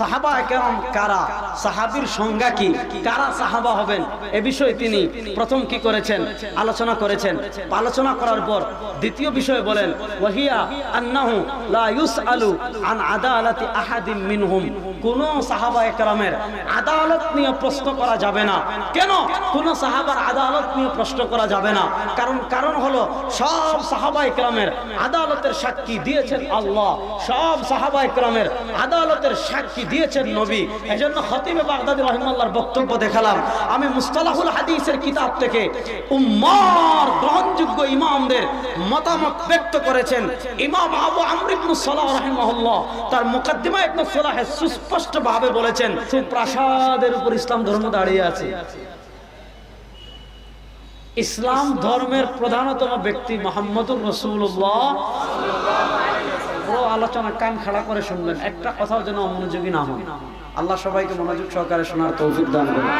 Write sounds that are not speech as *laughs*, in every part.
সাহাবা কেরাম কারা? সাহাবীর সংজ্ঞা কি? কারা সাহাবা হবেন? এ বিষয়ে তিনি প্রথম কি করেছেন? আলোচনা করেছেন। আলোচনা করার পর দ্বিতীয় বিষয়ে বলেন, ওয়াহিয়া আন্নাহু লা ইউসআলু আন আদালাতি আহাদিম মিনহুম। কোন সাহাবা একরামের আদালত নিয়ে প্রশ্ন করা যাবে না। কেন? কোন সাহাবার আদালত নিয়ে প্রশ্ন করা যাবে না। কারণ কারণ হলো সব সাহাবা একরামের আদালতের সাক্ষী দিয়েছেন আল্লাহ। সব সাহাবা একরামের আদালতের সাক্ষী দিয়েছেন নবী। এজন্য খতিবে বাগদাদি রহিমাল্লাহর বক্তব্য দেখালাম। আমি মুস্তালাহুল হাদিসের কিতাব থেকে উম্মার গ্রহণযোগ্য ইমামদের মতামত ব্যক্ত করেছেন। ইমাম আবু আমর ইবনে সালাহ রাহিমাহুল্লাহ, তার মুকদ্দিমা ইবনে সালাহে সুস্পষ্ট ভাবে বলেছেন প্রাসাদের উপর ইসলাম ধর্ম দাঁড়িয়ে আছে। ইসলাম ধর্মের প্রধানতম ব্যক্তি মোহাম্মদুর রসুল্লাহ আলোচনা কান খাড়া করে শুনবেন একটা কথাও যেন অমনোযোগী না হন আল্লাহ সবাইকে মনোযোগ সহকারে শোনার তৌফিক দান করুন।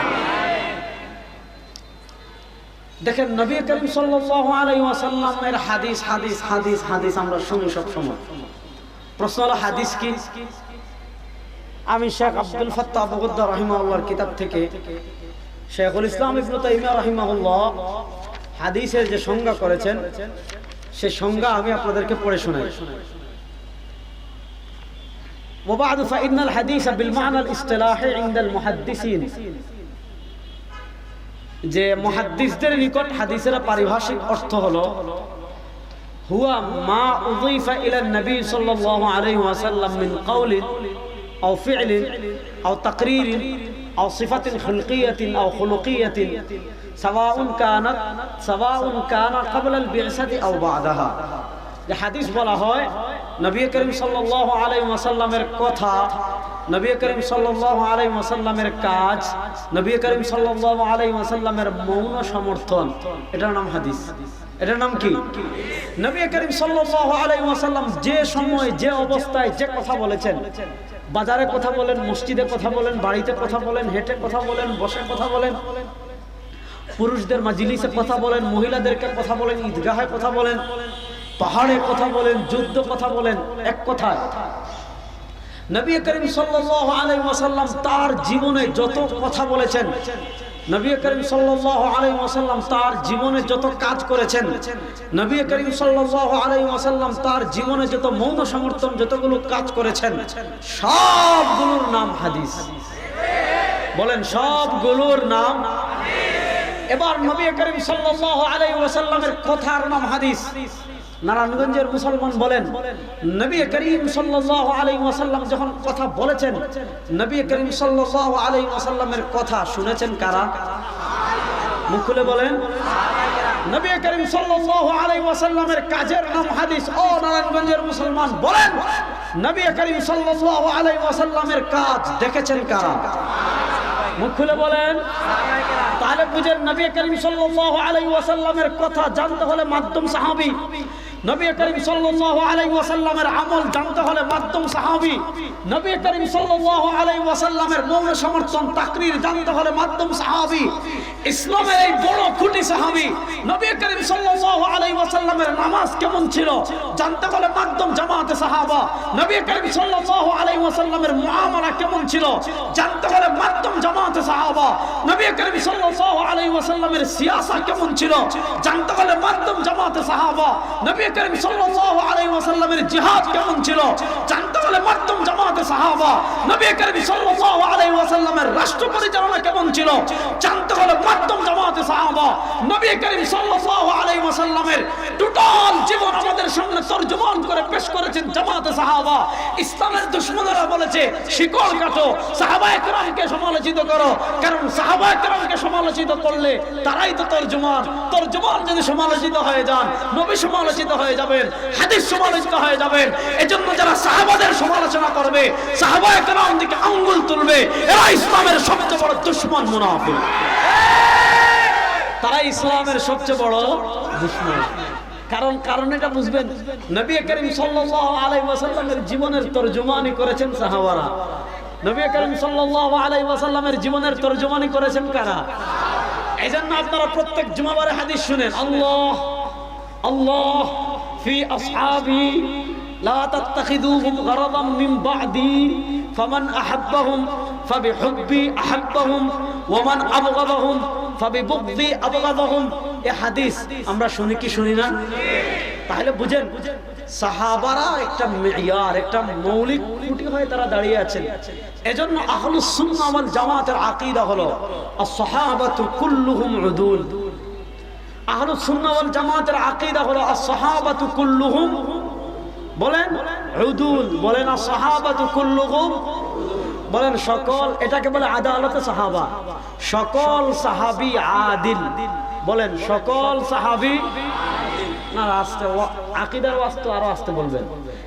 দেখেন, নবী করিম ওয়াসাল্লামের হাদিস হাদিস হাদিস হাদিস আমরা শুনি সব সময় প্রশ্ন হলো, হাদিস কি? আমি Sheikh Abdul Fattah Abu Ghudda রাহিমাহুল্লাহর কিতাব থেকে শেখুল ইসলাম ইবনু তাইমিয়া রাহিমাহুল্লাহ হাদিসের যে সংজ্ঞা করেছেন সে সংজ্ঞা আমি আপনাদেরকে পড়ে শোনাই وبعد فإن الحديث بالمعنى الاصطلاحي عند المحدثين যে মুহাদ্দিসদের নিকট হাদিসের পারিভাষিক অর্থ হলো হুয়া মা উযিফা ইলা নবী সাল্লাল্লাহু আলাইহি ওয়াসাল্লাম মিন কাউলিন আও তাকরীরিন আও সিফাতিন খুলকিয়াতিন আও খুলুকিয়াতিন সাওয়াউন কানাত সাওয়াউন কানা ক্বাবলা আল বি'সাতি আও বা'দাহা যে হাদিস বলা হয়, নবী করিম সাল্লাল্লাহু আলাইহি ওয়াসাল্লামের কথা, নবী করিম সাল্লাল্লাহু আলাইহি ওয়াসাল্লামের কাজ, নবী করিম সাল্লাল্লাহু আলাইহি ওয়াসাল্লামের মৌন সমর্থন। এটার নাম হাদিস। এটার নাম কি? নবী করিম সাল্লাল্লাহু আলাইহি ওয়াসাল্লাম যে সময়, যে অবস্থায় যে কথা বলেছেন বাজারে কথা বলেন, মসজিদে কথা বলেন, বাড়িতে কথা বলেন, হেঁটে কথা বলেন, বসে কথা বলেন। পুরুষদের মাজিলিসে কথা বলেন, মহিলাদেরকে কথা বলেন, ঈদগাহে কথা বলেন, পাহাড়ে কথা বলেন, যুদ্ধ কথা বলেন, এক কথায়। নবী করিম ওয়াসাল্লাম তার জীবনে যত কথা বলেছেন নবী করিম ওয়াসাল্লাম তার জীবনে যত কাজ করেছেন, নবী করিম ওয়াসাল্লাম তার জীবনে যত মৌন সমর্থন, যতগুলো কাজ করেছেন, সবগুলোর নাম হাদিস। বলেন, সবগুলোর নাম এবার নবী করিম সাল্লাল্লাহু আলাইহি ওয়াসাল্লামের কথার নাম হাদিস। নারায়ণগঞ্জের মুসলমান বলেন, নবী করিম সাল্লাল্লাহু আলাইহি ওয়াসাল্লাম যখন কথা বলেছেন, নবী করিম সাল্লাল্লাহু আলাইহি ওয়াসাল্লামের কথা শুনেছেন কারা? মুখ খুলে বলেন, নবী করিম সাল্লাল্লাহু আলাইহি ওয়াসাল্লামের কাজের নাম হাদিস, ও নারায়ণগঞ্জের মুসলমান বলেন, নবী করিম সাল্লাল্লাহু আলাইহি ওয়াসাল্লামের কাজ দেখেছেন কারা? মুখ খুলে বলেন, তাহলে বুঝেন, নবী করিম সাল্লাল্লাহু আলাইহি ওয়াসাল্লামের কথা জানতে হলে মাধ্যম সাহাবী নবী করিম সাল্লাল্লাহু আলাইহি ওয়াসাল্লামের আমল জানতে হলে মাধ্যম সাহাবী, নবী করিম সাল্লাল্লাহু আলাইহি ওয়াসাল্লামের মৌন সমর্থন, তাকরীর জানতে হলে মাধ্যম সাহাবী, ইসলামের এই বড় খুঁটি সাহাবী, নবী করিম সাল্লাল্লাহু আলাইহি ওয়াসাল্লামের নামাজ কেমন ছিল জানতে হলে মাধ্যম জামাতে সাহাবা, নবী করিম সাল্লাল্লাহু আলাইহি ওয়াসাল্লামের মুআমালা কেমন ছিল জানতে হলে মাধ্যম জামাতে সাহাবা, নবী করিম সাল্লাল্লাহু ওয়াসাল্লামের সাহাবা। নবী করিম সাল্লাল্লাহু আলাইহি ওয়াসাল্লামের জিহাদ কেমন ছিল? জানতে হলে মাধ্যম জামাতে সাহাবা, নবী করিম সাল্লাল্লাহু আলাইহি ওয়াসাল্লামের রাষ্ট্র পরিচালনা কেমন ছিল? জানতে হলে মাধ্যম জামাতে সাহাবা, নবী করিম সাল্লাল্লাহু আলাইহি ওয়াসাল্লামের টোটাল জীবন আমাদের সামনে তরজমান করে পেশ করেছেন জামাতে সাহাবা। ইসলামের দুশমনেরা বলেছে, শিকড় কাটো, সাহাবা একরামকে সমালোচিত করো, কারণ সাহাবা একরামকে সমালোচিত করলে তারাই তো তরজমান। তরজমান যদি সমালোচিত হয়ে যান, নবী সমালোচিত হয়ে যাবেন, হাদিস সমালোচিত হয়ে যাবেন। এজন্য যারা সাহাবাদের সমালোচনা করবে, সাহাবা একরাম দিকে আঙ্গুল তুলবে, এরা ইসলামের সবচেয়ে বড় দুশ্মন মুনাফিক। তারা ইসলামের সবচেয়ে বড় দুশ্মন। কারণ কারণ এটা বুঝবেন, নবী করিম ওয়াসাল্লামের জীবনের তরজমানি করেছেন সাহাবারা। নবী করিম ওয়াসাল্লামের জীবনের তরজমানি করেছেন কারা? এজন্য আপনারা প্রত্যেক জুমাবারে হাদিস শুনেন, আল্লাহ আল্লাহ ফি তাত্তাখিদুহুম গারাদাম মিন বা'দি ফামান আহাব্বাহুম ফাবিহুব্বি আহাব্বাহুম ওয়া মান আবগাদাহুম ফাবিবুগদি আবগাদাহুম এ হাদিস আমরা শুনি কি শুনি না? তাহলে বুঝেন, সাহাবারা একটা মেয়ার, একটা মৌলিক খুঁটি হয়ে তারা দাঁড়িয়ে আছেন। এজন্য আহলুস সুন্নাহ ওয়াল জামাতের আকীদা হলো as-সাহাবাতু কুল্লুহুম উদুল আহলুস সুন্নাহ ওয়াল জামাতের আকীদা হলো as-সাহাবাতু কুল্লুহুম বলেন, উদুল, বলেন বলেন, সকল, এটাকে বলে আদালতে সাহাবা। সকল সাহাবী আদিল। বলেন, সকল সাহাবি না, আস্তে আকিদার ওয়াস্তে আরও আস্তে বলবেন।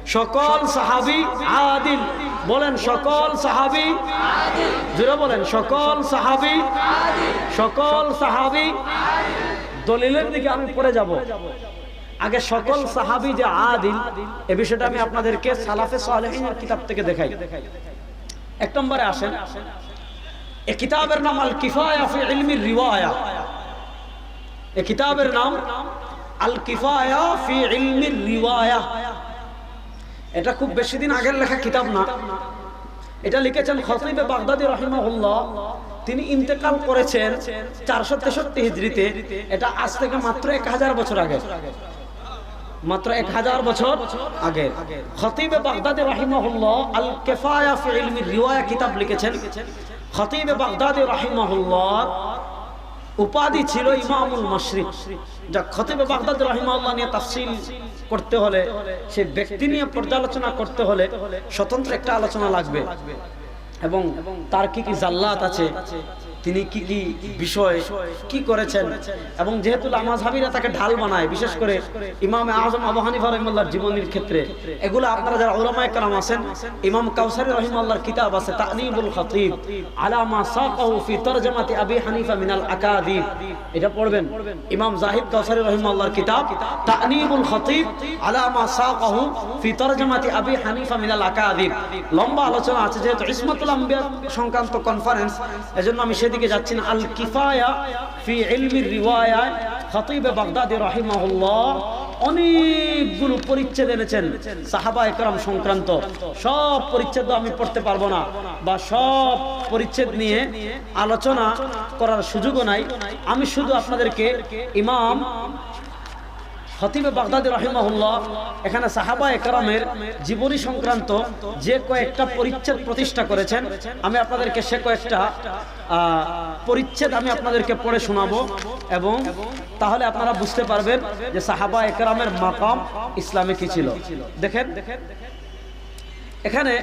সকল সাহাবী আদিল। বলেন, সকল সাহাবী জোরে বলেন, সকল সাহাবী সকল সাহাবী দলিলের দিকে আমি পড়ে যাব। আগে সকল সাহাবি যে আদিল, এ বিষয়টা আমি আপনাদেরকে সালাফে সালেহিনের কিতাব থেকে দেখাই। এক নম্বরে আসেন, এ কিতাবের নাম আল কিফায়া ফি ইলমির রিওয়ায়া। এ কিতাবের নাম আল কিফায়া ফি রিওয়ায়া। এটা খুব বেশি দিন আগের লেখা কিতাব না। এটা লিখেছেন খতিবে বাগদাদি রহিমাহুল্লাহ। তিনি ইন্তেকাল করেছেন চারশো তেষট্টি হিজড়িতে। এটা আজ থেকে মাত্র এক হাজার বছর আগে। মাত্র এক হাজার বছর আগে। খতিবে বাগদাদে রহিমাহুল্লাহ আল কেফায়া ফি রিওয়ায়া কিতাব লিখেছেন। খতিবে বাগদাদে রহিমাহুল্লাহ উপাধি ছিল ইমামুল মাশরিক। যা খতিবে বাগদাদি রহিমাহুল্লাহ নিয়ে তাফসীল করতে হলে, সে ব্যক্তি নিয়ে পর্যালোচনা করতে হলে স্বতন্ত্র একটা আলোচনা লাগবে। এবং তার কি কি জাল্লাত আছে? তিনি কি কি বিষয় কি করেছেন? এবং যেহেতু আমাজহাবিরা তাকে ঢাল বানায়, বিশেষ করে ইমামে আজম আবু হানিফা রহিমাল্লাহর জীবনীর ক্ষেত্রে, এগুলো আপনারা যারা ওলামায়ে কেরাম আছেন, ইমাম কাউসারি রহিমাল্লাহর কিতাব আছে, তানিবুল খতিব, আলা মা সাকাহু ফি তরজমাতি আবি হানিফা মিনাল আকাদিব। এটা পড়বেন। ইমাম জাহিদ কাউসারি রহিমাল্লাহর কিতাব, তানিবুল খতিব, আলা মা সাকাহু ফি তরজমাতি আবি হানিফা মিনাল আকাদিব। লম্বা আলোচনা আছে, যেহেতু ইসমাতুল আম্বিয়া সংক্রান্ত কনফারেন্স এজন্য আমি সেদিকে যাচ্ছি যাচ্ছেন, আল কিফায়া ফি বাগদাদি রাহিমাহুল্লাহ। অনেকগুলো পরিচ্ছেদ এনেছেন সাহাবা একরাম সংক্রান্ত। সব পরিচ্ছেদ আমি পড়তে পারব না বা সব পরিচ্ছেদ নিয়ে আলোচনা করার সুযোগও নাই। আমি শুধু আপনাদেরকে ইমাম খতিবে বাগদাদি রহিমাহুল্লাহ, এখানে সাহাবা একরামের জীবনী সংক্রান্ত যে কয়েকটা পরিচ্ছেদ প্রতিষ্ঠা করেছেন, আমি আপনাদেরকে সে কয়েকটা পরিচ্ছেদ আমি আপনাদেরকে পড়ে শোনাবো এবং তাহলে আপনারা বুঝতে পারবেন যে সাহাবা একরামের মাকাম ইসলামে কি ছিল। দেখেন, এখানে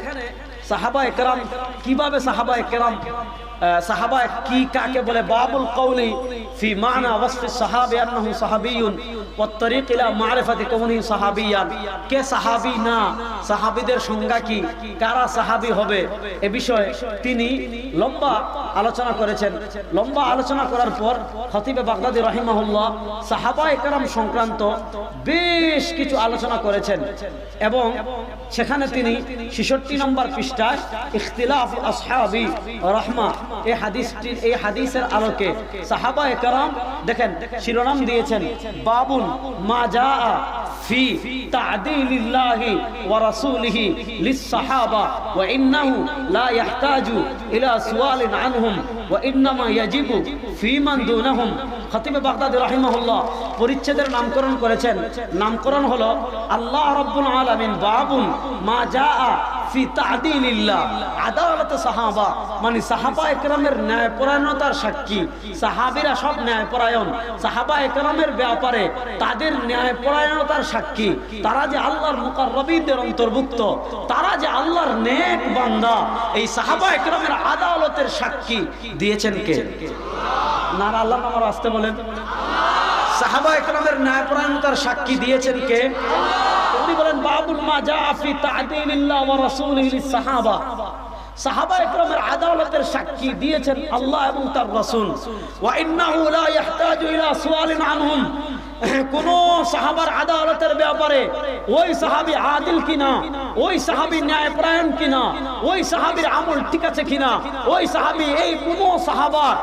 সাহাবা একরাম কীভাবে সাহাবা একরাম সাহাবা কি কাকে বলে? বাবুল কৌলি ফি মানা সাহাবি সাহাবিয়ুন। সংক্রান্ত বেশ কিছু আলোচনা করেছেন এবং সেখানে তিনি ছেষট্টি নম্বর পৃষ্ঠায় ইখতিলাফ রহমা এই হাদিসটি এই হাদিসের আলোকে সাহাবা একরাম দেখেন, শিরোনাম দিয়েছেন, বাবুন পরিচ্ছেদের নামকরণ করেছেন। নামকরণ হলো আল্লাহ রাব্বুল আলামিন বাবুন মা জাআ ফি তা'দিলিল্লাহ আদালত সাহাবা মানে সাহাবা একরামের ন্যায়পরায়ণতার সাক্ষী। সাহাবীরা সব ন্যায়পরায়ণ। সাহাবা একরামের ব্যাপারে তাদের ন্যায়পরায়ণতার সাক্ষী। তারা যে আল্লাহর মুকাররবিদের অন্তর্ভুক্ত, তারা যে আল্লাহর নেক বান্দা, এই সাহাবা একরামের আদালতের সাক্ষী দিয়েছেন কে? নারা আল্লাহ আমার আসতে বলেন। সাহাবা একরামের ন্যায়পরায়ণতার সাক্ষী দিয়েছেন কে? উনি বলেন, বাবুল মা জা ফি তা'দিলিল্লাহ ওয়া রাসূলিহি লিস-সাহাবা সাহাবা একরামের আদালতের সাক্ষী দিয়েছেন আল্লাহ এবং তার রাসূল। ওয়া ইন্নাহু লা ইয়াহতাজু ইলা সুআলিন আনহুম। *laughs* কোন সাহাবার আদালতের ব্যাপারে, ওই সাহাবী আদিল কিনা, ওই সাহাবি ন্যায়পরায়ণ কিনা, ওই সাহাবির আমল ঠিক আছে কিনা, ওই সাহাবি এই কোন সাহাবার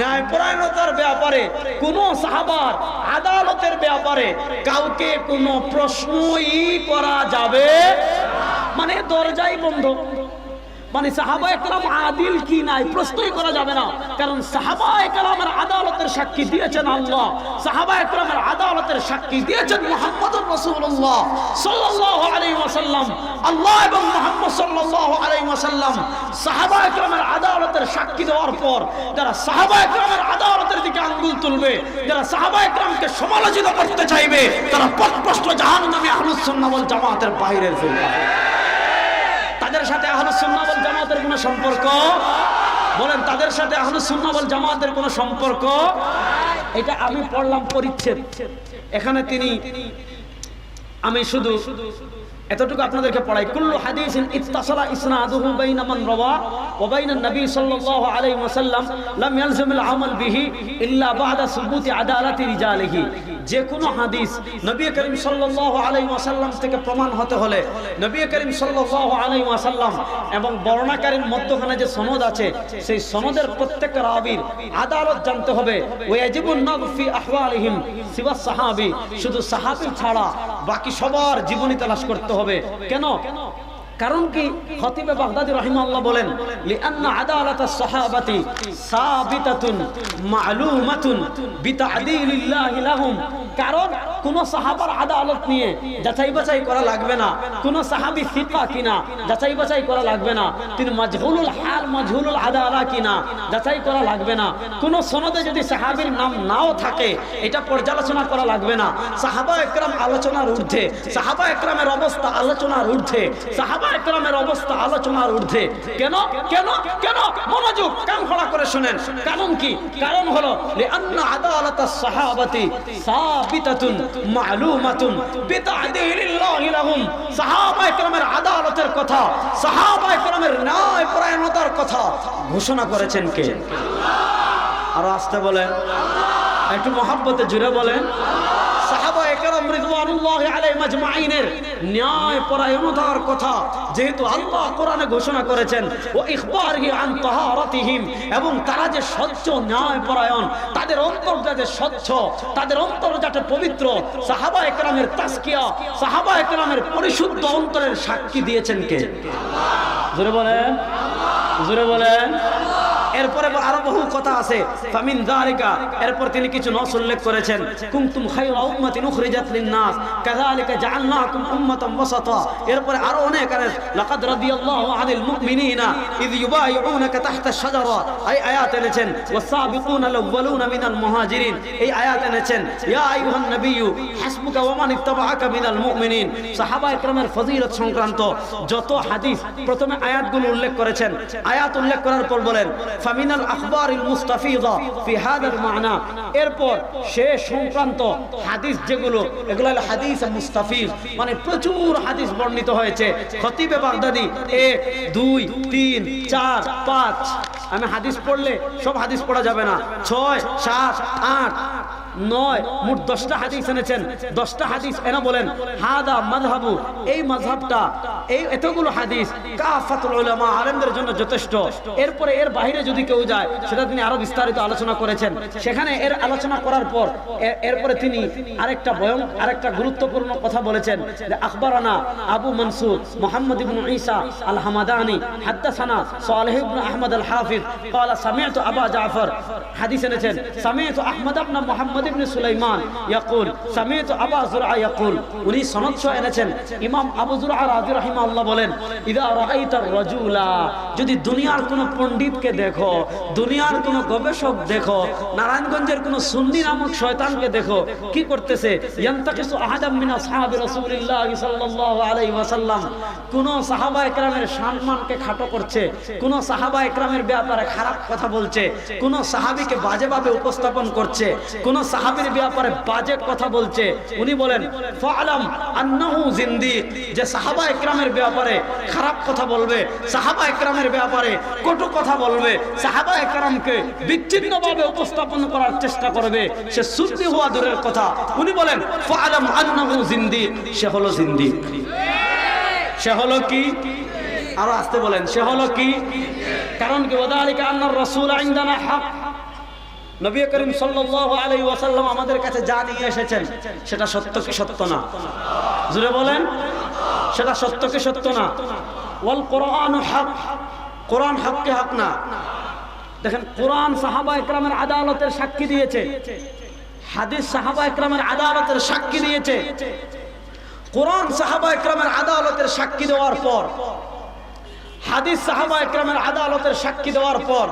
ন্যায়পরায়ণতার ব্যাপারে, কোন সাহাবার আদালতের ব্যাপারে কাউকে কোনো প্রশ্নই করা যাবে মানে দরজাই বন্ধ। মানে সাহাবা একরাম আদিল কি নাই? প্রশ্নই করা যাবে না। কারণ সাহাবা একরামের আদালতের সাক্ষী দিয়েছেন আল্লাহ। সাহাবা একরামের আদালতের সাক্ষী দিয়েছেন মুহাম্মদ রাসূলুল্লাহ সাল্লাল্লাহু আলাইহি ওয়াসাল্লাম। আল্লাহ এবং মুহাম্মদ সাল্লাল্লাহু আলাইহি ওয়াসাল্লাম সাহাবা একরামের আদালতের সাক্ষী দেওয়ার পর যারা সাহাবা একরামের আদালতের দিকে আঙ্গুল তুলবে, যারা সাহাবা একরামকে সমালোচিত করতে চাইবে, তারা পথপ্রষ্ট জাহান্নামী আহলুস সুন্নাহ ওয়াল জামাতের বাইরের ফিরকা। তাদের সাথে আহলুস সুন্নাহ ওয়াল জামাতের কোনো সম্পর্ক? বলেন, তাদের সাথে আহলুস সুন্নাহ ওয়াল জামাতের কোনো সম্পর্ক? এটা আমি পড়লাম পরিচ্ছেদ। এখানে তিনি, আমি শুধু এতটুকু আপনাদেরকে পড়াই। কুল্লু হাদিসিন ইত্তাসালা ইসনাদুহু বাইনা মান রাওয়া ওয়া বাইনা নবী সাল্লাল্লাহু আলাইহি ওয়াসাল্লাম লাম ইয়ালজামিল আমাল বিহি ইল্লা বা'দা সুবুতি আদালাতি রিজালিহি। যে কোনো হাদিস নবী করিম সাল্লাল্লাহু আলাইহি ওয়াসাল্লাম থেকে প্রমাণ হতে হলে নবী করিম সাল্লাল্লাহু আলাইহি ওয়াসাল্লাম এবং বর্ণাকারীর মধ্যখানে যে সনদ আছে, সেই সনদের প্রত্যেক রাবীর আদালত জানতে হবে। শুধু সাহাবী ছাড়া বাকি সবার জীবনী তালাশ করতে হবে। কেন? কারণ কি? খতিবে বাগদাদি রাহিমাহুল্লাহ বলেন লিআন্না আদালাতাস সাহাবাতি সাবিতাতুন মা'লুমাতুন বিতা'দিলিল্লাহি লাহুম কারণ কোন সাহাবার আদালত নিয়ে যাচাই বাছাই করা লাগবে না। কোন সাহাবী ফিকা কিনা, যাচাই বাছাই করা লাগবে না। তিনি মাজহুলুল হাল, মাজহুলুল আদালা কিনা, যাচাই করা লাগবে না। কোন সনদে যদি সাহাবীর নাম নাও থাকে, এটা পর্যালোচনা করা লাগবে না। সাহাবা একরাম আলোচনার ঊর্ধ্বে, সাহাবা একরামের অবস্থা আলোচনার ঊর্ধ্বে, সাহাবা একরামের অবস্থা আলোচনার ঊর্ধ্বে। কেন? কেন? কেন? মনোযোগ কান খোলা করে শুনেন। কারণ কি? কারণ হলো, লিআন্না আদালাতাস সাহাবাতি সাবিতাতুন মা'লুমাতুন বিতা'দিলিল্লাহি লাহুম। সাহাবা একরামের আদালতের কথা সাহাবা একরামের ন্যায় পরায়ণতার কথা ঘোষণা করেছেন কে? আরও আসতে বলেন। একটু মহাব্বতে জুড়ে বলেন। একরাম কথা, যেহেতু ঘোষণা করেছেন এবং তারা যে ন্যায় পরায়ণ, তাদের স্বচ্ছ, তাদের অন্তর পবিত্র, সাহাবা একরামের তাসকিয়া সাহাবা একরামের পরিশুদ্ধ অন্তরের সাক্ষী দিয়েছেন কে? জোরে বলেন জোরে বলেন। এরপরে আরও বহু কথা আছে। ফামিন যালিকা এরপর তিনি কিছু নস উল্লেখ করেছেন। কুনতুম খায়রা উম্মাতিন উখরিজাত লিন-নাস, কাযালিকা জাআলনাকুম উম্মাতান ওয়াসাতা। এরপরে আরও অনেক আছে। লাকাদ রাদিয়াল্লাহু আনিল মুমিনিনা ইয ইউবাইউনাকা তাহতা আশ-শাজারা এই আয়াত এনেছেন ওয়াসাবিকুনা আল-আউওয়ালুনা মিনাল মুহাজিরিন। এই আয়াত এনেছেন, ইয়া আইয়ুহান নাবিয়্যু, হাসবুকা ওয়া মান ইত্তাবাআকা মিনাল মুমিনিন। সাহাবা একরামের ফজিলত সংক্রান্ত যত হাদিস প্রথমে আয়াতগুলো উল্লেখ করেছেন, আয়াত উল্লেখ করার পর বলেন ফামিনাল আখবারিল মুস্তাফিজা ফি হাদাল মানা এরপর সে সংক্রান্ত হাদিস যেগুলো, এগুলো হলো হাদিস মুস্তাফিজ। মানে প্রচুর হাদিস বর্ণিত হয়েছে। খতিবে বাগদাদি, এক, দুই, তিন, চার, পাঁচ। আমি হাদিস পড়লে সব হাদিস পড়া যাবে না। ছয়, সাত, আট নয় মোট দশটা হাদিস এনেছেন দশটা হাদিস এনে বলেন হাদা মাযহাবু এই মাযহাবটা এই এতগুলো হাদিস কাফাতুল উলামা আলেমদের জন্য যথেষ্ট এরপরে এর বাইরে যদি কেউ যায় সেটা তিনি আরো বিস্তারিত আলোচনা করেছেন সেখানে এর আলোচনা করার পর এ- এরপরে তিনি আরেকটা বয়ং আরেকটা গুরুত্বপূর্ণ কথা বলেছেন যে আখবরানা আবু মনসুর মোহাম্মদ ইবনু ঈসা আল হামাদানি হাদ্দাসানা সালেহ ইবনু আহমদ আল হাফিজ قال سمعت ابا جعفر حديث এনেছেন سمعت احمد بن محمد মুহাম্মদ ইবনে সুলাইমান ইয়াকুল, সামিত আবু জুরআ ইয়াকুল, উনি সনদ সহ এনেছেন। ইমাম আবু জুরআ রাদিয়াল্লাহু বলেন, ইদা রাআইতার রাজুলা, যদি দুনিয়ার কোন পণ্ডিতকে দেখো, দুনিয়ার কোন গবেষক দেখো, নারায়ণগঞ্জের কোন সুন্নি নামক শয়তানকে দেখো, কি করতেছে? ইয়ানতাকিসু আহাদাম মিন আসহাবি রাসূলিল্লাহ সাল্লাল্লাহু আলাইহি ওয়াসাল্লাম। কোন সাহাবা একরামের সম্মানকে খাটো করছে, কোন সাহাবা একরামের ব্যাপারে খারাপ কথা বলছে, কোন সাহাবীকে বাজেভাবে উপস্থাপন করছে, কোন সাহাবীর ব্যাপারে বাজে কথা বলছে। উনি বলেন, ফালাম আন্নাহু জিন্দিক। যে সাহাবা একরামের ব্যাপারে খারাপ কথা বলবে, সাহাবা একরামের ব্যাপারে কটু কথা বলবে, সাহাবা একরামকে বিচ্ছিন্নভাবে উপস্থাপন করার চেষ্টা করবে, সে সুন্নি হওয়া দূরের কথা। উনি বলেন, ফালাম আন্নাহু জিন্দিক। সে হলো জিন্দিক। সে হলো কি? আরও আসতে বলেন, সে হলো কি? কারণ কি? ওদালিকা আন্নার রাসূল ইনদানা হক নবী করিম সাল্লাল্লাহু আলাইহি ওয়াসাল্লাম আমাদের কাছে যা নিয়ে এসেছেন, সেটা সত্য কি সত্য না? জুড়ে বলেন, সেটা সত্য কি সত্য না? ওয়াল কোরআন হক কোরআন হক কে হক না। দেখেন, কোরআন সাহাবা একরামের আদালতের সাক্ষী দিয়েছে। হাদিস সাহাবা একরামের আদালতের সাক্ষী দিয়েছে। কোরআন সাহাবা একরামের আদালতের সাক্ষী দেওয়ার পর, হাদিস সাহাবা একরামের আদালতের সাক্ষী দেওয়ার পর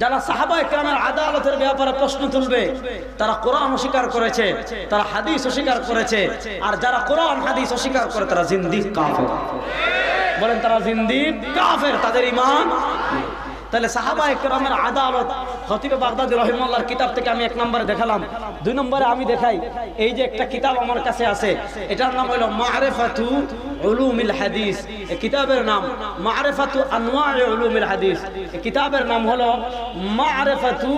যারা সাহাবা একরামের আদালতের ব্যাপারে প্রশ্ন তুলবে, তারা কোরআন অস্বীকার করেছে, তারা হাদিস অস্বীকার করেছে, আর যারা কোরআন, হাদিস অস্বীকার করে, তারা জিন্দিক কাফের। বলেন, তারা জিন্দিক কাফের, তাদের ইমান তাহলে সাহাবা একরামের আদালত খতিবে বাগদাদি রহিমাল্লাহর কিতাব থেকে আমি এক নম্বরে দেখালাম। দুই নম্বরে আমি দেখাই, এই যে একটা কিতাব আমার কাছে আছে, এটার নাম হলো মারেফাতু উলুমিল হাদিস এই কিতাবের নাম মারেফাতু আনওয়া'i উলুমিল হাদিস এই কিতাবের নাম হলো মারেফাতু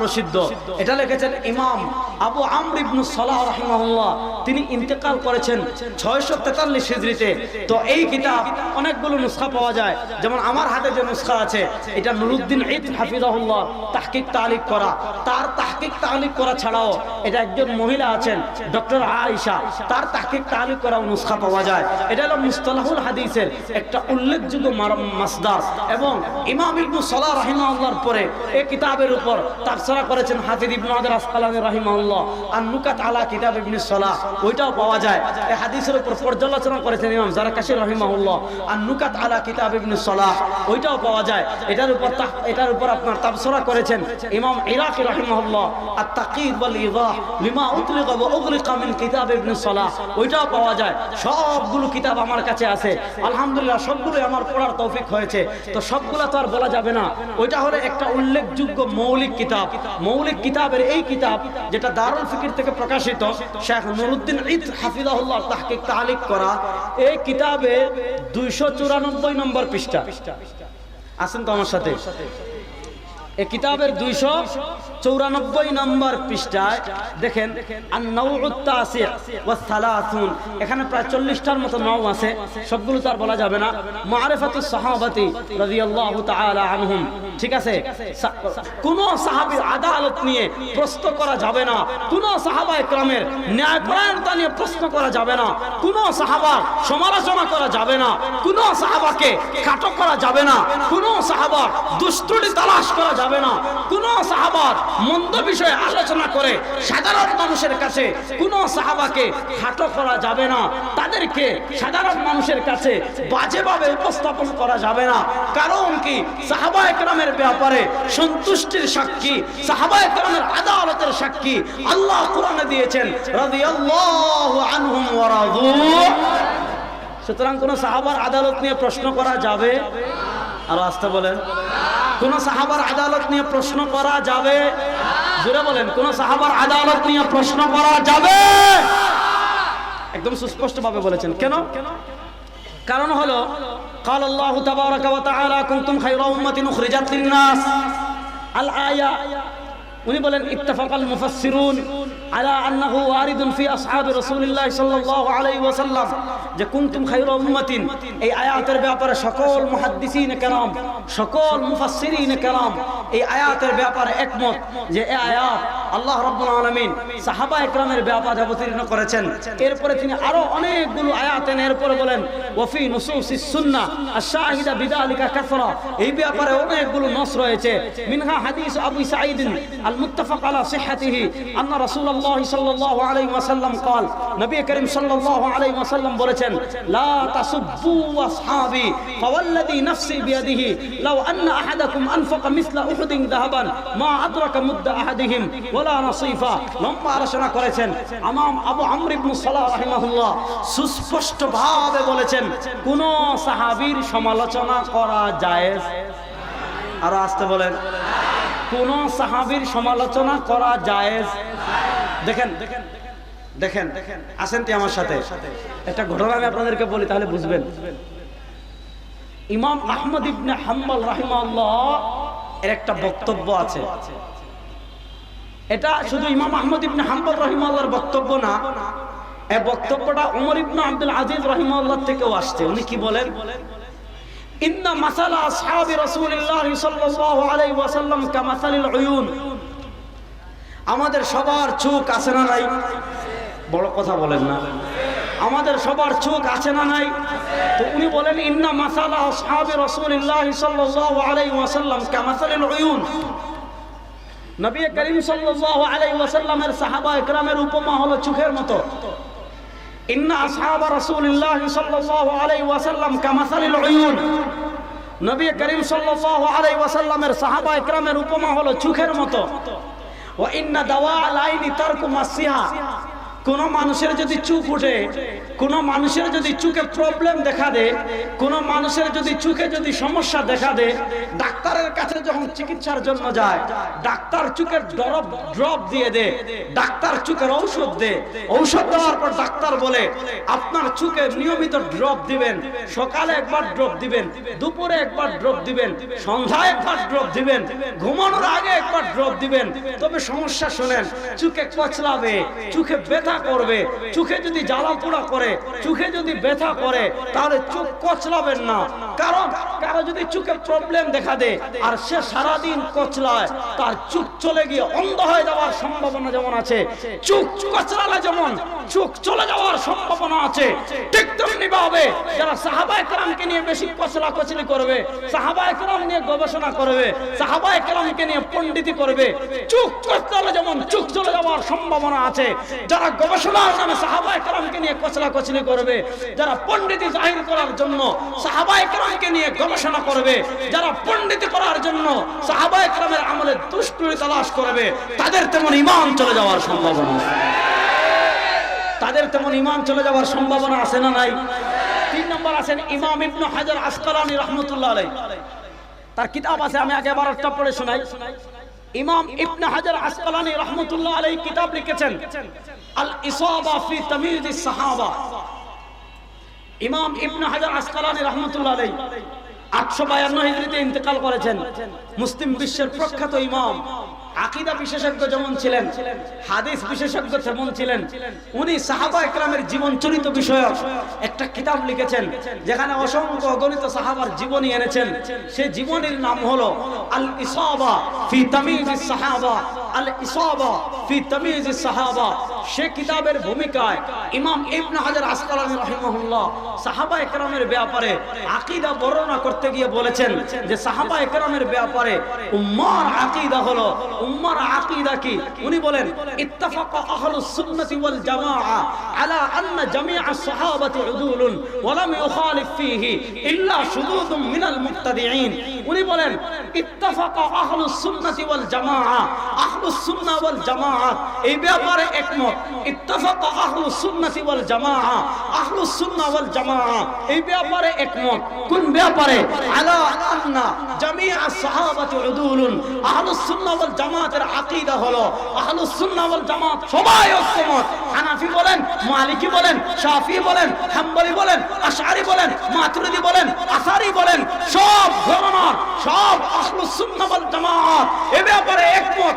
প্রসিদ্ধ, এটা লিখেছেন ইমাম আবু আমর ইবনুস সালাহ তিনি ইন্তেকাল করেছেন ছয়শো তেতাল্লিশ হিজড়িতে। তো এই কিতাব অনেকগুলো নুসখা পাওয়া যায়। যেমন আমার হাতে যে নুসখা আছে, এটা নুরুদ্দিন ঈদ হাফিজাহুল্লাহ তাহকিক তালিক করা। তার তাহকিক তালিক করা ছাড়াও এটা একজন মহিলা আছেন, ডক্টর আয়েশা। তার তাহকিক তালিক করা নুসখা পাওয়া যায়। এটা হলো মুস্তালাহুল হাদিসের একটা উল্লেখযোগ্য মাসদার এবং ইমাম ইবনু সালাহ রাহিমাহুল্লাহর পরে এই কিতাবের উপর তাফসীরা করেছেন হাফিজ ইবনু হাজার আসকালানি রাহিমাহুল্লাহ আর নুকাত আলা কিতাব ইবনে সালাহ, ওইটাও পাওয়া যায়। এই হাদিসের উপর পর্যালোচনা করেছেন ইমাম জারাকাশি রাহিমাহুল্লাহ আর নুকাত আলা কিতাব ইবনে সালাহ, ওইটাও পাওয়া যায়। এটার উপর এটার উপর আপনার তাফসীরা করেছেন ইমাম ইরাকি রাহিমাহুল্লাহ আর তাকিদ ওয়াল ইদাহ লিমা উতলিকা ওয়া উগলিকা মিন কিতাব ইবনে সালাহ। ওইটাও পাওয়া যায়, সবগুলো কিতাব আমার কাছে আছে। আলহামদুলিল্লাহ সবগুলো আমার পড়ার তৌফিক হয়েছে। তো সবগুলা তো আর বলা যাবে না। ওইটা হলো একটা উল্লেখযোগ্য মৌলিক কিতাব। মৌলিক কিতাবের এই কিতাব যেটা দারুল ফিকির থেকে প্রকাশিত, শেখ নুরুদ্দিন ঈদ হাফিজাহুল্লাহ তাহকিক তালিক করা, এই কিতাবে দুইশো চুরানব্বই নম্বর পৃষ্ঠা। আসেন তো আমার সাথে। এই কিতাবের দুইশো চৌরানব্বই নম্বর পৃষ্ঠায় দেখেন আর নৌত্তাসি ওয়াসালাসুন এখানে প্রায় চল্লিশটার মতো নৌ আছে, সবগুলো তো আর বলা যাবে না। মারেফাতুস সাহাবাতি রাদিয়াল্লাহু আনহুম। ঠিক আছে? কোন সাহাবীর আদালত নিয়ে প্রশ্ন করা যাবে না। কোন সাহাবা একরামের ন্যায়পরায়ণতা নিয়ে প্রশ্ন করা যাবে না। কোন সাহাবার সমালোচনা করা যাবে না। কোন সাহাবাকে খাটো করা যাবে না। কোন সাহাবার দুষ্টুটি তালাশ করা যাবে না। কোন সাহাবার মন্দ বিষয়ে আলোচনা করে সাধারণ মানুষের কাছে কোন সাহাবাকে খাটো করা যাবে না। তাদেরকে সাধারণ মানুষের কাছে বাজেভাবে উপস্থাপন করা যাবে না। কারণ কি? সাহাবা একরামের ব্যাপারে সন্তুষ্টির সাক্ষী, সাহাবা একরামের আদালতের সাক্ষী আল্লাহ কোরআনে দিয়েছেন সুতরাং কোন সাহাবার আদালত নিয়ে প্রশ্ন করা যাবে? আর আসতে বলেন। কোন সাহাবার আদালত নিয়ে প্রশ্ন করা যাবে জোরে বলেন কোন সাহাবার আদালত নিয়ে প্রশ্ন করা যাবে একদম সুস্পষ্ট ভাবে বলেছেন কেন কারণ হলো قال الله تبارك وتعالى كنتم خير أمة أخرجت للناس الآية উনি বলেন ইত্তাফাকাল মুফাসসিরুন আলা আন্নাহু ওয়ারিদুন ফি আসহাবি রাসূলিল্লাহ সাল্লাল্লাহু আলাইহি ওয়াসাল্লাম। যে কুনতুম খায়রা উম্মাতিন, এই আয়াতের ব্যাপারে সকল মুহাদ্দিসিন কেরাম, সকল মুফাসসিরিন কেরাম এই আয়াতের ব্যাপারে একমত যে এই আয়াত আল্লাহ রাব্বুল আলামিন সাহাবা একরামের ব্যাপারে অবতীর্ণ করেছেন এরপরে তিনি আরো অনেকগুলো আয়াত এনে এরপরে বলেন ওয়াফি নুসুসিস সুন্নাহ আশ-শাহিদা বিযালিকা কাসরা এই ব্যাপারে অনেকগুলো নস রয়েছে মিনহা হাদিস আবু সাঈদ المتفق على صحته أن رسول الله صلى الله عليه وسلم قال نبي كريم صلى الله عليه وسلم বলেছেন لا تسبوا أصحابي فوالذي نفسي بيده لو أن أحدكم أنفق مثل দাহাবান, মা আদরাকা মুদ্দা আহাদিহিম, ওয়ালা লম্বা আলোচনা করেছেন আবু আমর ইবনে সালাহ রাহিমাহুল্লাহ। বলেছেন, কোন সাহাবীর সমালোচনা করা জায়েজ। আর আসতে বলেন। কোন সাহাবীর সমালোচনা করা জায়েজ। দেখেন দেখেন দেখেন আসেন আমার সাথে। একটা ঘটনা আমি আপনাদেরকে বলি, তাহলে বুঝবেন। ইমাম আহমদ ইবনে হাম্মাল রাহিমাল্লাহ এর একটা বক্তব্য আছে। এটা শুধু ইমাম আহমদ ইবনে হাম্বল রহিমাল্লাহর বক্তব্য না এই বক্তব্যটা ওমর ইবনে আব্দুল আজিজ রহিমাল্লাহ থেকেও আসছে। উনি কি বলেন? ইন্না মাসালা আসহাবি রাসূলিল্লাহ সাল্লাল্লাহু আলাইহি ওয়াসাল্লাম কামাসালিল উয়ুন। আমাদের সবার চোখ আছে না নাই? বড় কথা বলেন না। আমাদের সবার চোখ আছে না নাই? তো উনি বলেন, ইন্না মাসালা আসহাবি রাসূলিল্লাহ সাল্লাল্লাহু আলাইহি ওয়াসাল্লাম কামাসালিল উয়ুন। নবী করিম সাল্লাল্লাহু আলাইহি ওয়াসাল্লামের সাহাবা একরামের উপমা হলো চোখের মতো। ইন্না আসহাব রাসূলিল্লাহ সাল্লাল্লাহু আলাইহি ওয়াসাল্লাম কামাসালিল উয়ুন। নবী করিম সাল্লাল্লাহু আলাইহি ওয়াসাল্লামের সাহাবা একরামের উপমা হলো চোখের মতো। ওয়া ইন্না দাওয়া আল আইনি তারকু মাসিহা। কোন মানুষের যদি চুপ উঠে কোন মানুষের যদি চুকে প্রবলেম দেখা দেয় কোন মানুষের যদি চুকে যদি সমস্যা দেখা দেয় ডাক্তারের কাছে যখন চিকিৎসার জন্য যায়, ডাক্তার চুকের ড্রপ ড্রপ দিয়ে দে, ডাক্তার চুকের ঔষধ দে, ঔষধ দেওয়ার পর ডাক্তার বলে, আপনার চুকে নিয়মিত ড্রপ দিবেন, সকালে একবার ড্রপ দিবেন, দুপুরে একবার ড্রপ দিবেন, সন্ধ্যায় একবার ড্রপ দিবেন, ঘুমানোর আগে একবার ড্রপ দিবেন। তবে সমস্যা শোনেন, চুকে কচলাবে, চুকে চোখে ব্যথা করবে, চোখে যদি জ্বালা পোড়া করে, চোখে যদি ব্যথা করে, তাহলে চোখ কচলাবেন না। কারণ কারও যদি চোখে প্রবলেম দেখা দেয়, আর সে সারাদিন কচলায়, তার চোখ চলে গিয়ে অন্ধ হয়ে যাওয়ার সম্ভাবনা যেমন আছে, চোখ কচলালে যেমন, চোখ চলে যাওয়ার সম্ভাবনা আছে। ঠিক তেমনি ভাবে যারা সাহাবায়ে কেরামকে নিয়ে বেশি কচলা কচলি করবে সাহাবায়ে কেরাম নিয়ে গবেষণা করবে সাহাবায়ে কেরামকে নিয়ে পণ্ডিতি করবে, চোখ কচলালে যেমন, চোখ চলে যাওয়ার সম্ভাবনা আছে। যারা গবেষণার নামে সাহাবায়ে কেরামকে নিয়ে কচলা কচলি করবে। যারা পণ্ডিতি জাহির করার জন্য সাহাবায়ে কেরামকে নিয়ে গবেষণা করবে, যারা পণ্ডিতি করার জন্য সাহাবায়ে কেরামের আমলে দুষ্টুরি তালাশ করবে, তাদের তেমন ইমান চলে যাওয়ার সম্ভাবনা তাদের তেমন ইমান চলে যাওয়ার সম্ভাবনা আছে না নাই? তিন নম্বর আছেন ইমাম ইবনু হাজার আসকালানি রহমতুল্লাহ আলাই তার কিতাব আছে, আমি আগে বারোটা পড়ে শোনাই। ইমাম ইবনে হাজার আসকালানি রহমতুল্লাহ আলাই কিতাব লিখেছেন, আল ইসাবা ফি তামিজ সাহাবা। ইমাম ইবনে হাজার আসকালানি রহমতুল্লাহ আলাই আটশো বায়ান্ন হিজড়িতে ইন্তেকাল করেছেন। মুসলিম বিশ্বের প্রখ্যাত ইমাম। আকিদা বিশেষজ্ঞ যেমন ছিলেন, হাদিস বিশেষজ্ঞ যেমন ছিলেন। উনি সাহাবা একরামের জীবন চরিত বিষয়ক একটা কিতাব লিখেছেন, যেখানে অসংখ্য অগণিত সাহাবার জীবনী এনেছেন। সে জীবনের নাম হলো আল ইসাবা ফি তামিজ সাহাবা। আল ইত্তাফাক আহলুস সুন্নাতি ওয়াল আলা আন্না জামিআ সাহাবাতি উদুলুন ওয়া লাম ইউখালিফ ফীহি ইল্লা মিনাল মুক্তাদিঈন উনি বলেন, ইত্তাফাক আহলুস সুন্নাতি ওয়াল জামাআ আহলুস জামাআত এই ব্যাপারে একমত। ইত্তাফাক আহলুস সুন্নাতি ওয়াল জামাআ। আহলুস এই ব্যাপারে একমত। কোন ব্যাপারে? আলা হলো আহলুস সুন্নাহ ওয়াল সবাই ঐক্যমত হানাফি বলেন, মালিকি বলেন, শাফি বলেন, হাম্বলি বলেন, আশআরি বলেন, মাতুরিদি বলেন, আসারি বলেন, সব ধর্মনার সব আহলুস সুন্নাহ ওয়াল জামাত। এ ব্যাপারে একমত।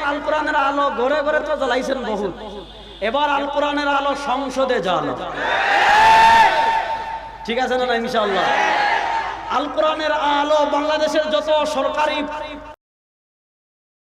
আল কোরআনের আলো ঘরে ঘরে তো জ্বলাইছেন বহু এবার আল কোরআনের আলো সংসদে জ্বালো ঠিক আছে না ইনশাল্লাহ আল কোরআনের আলো বাংলাদেশের যত সরকারি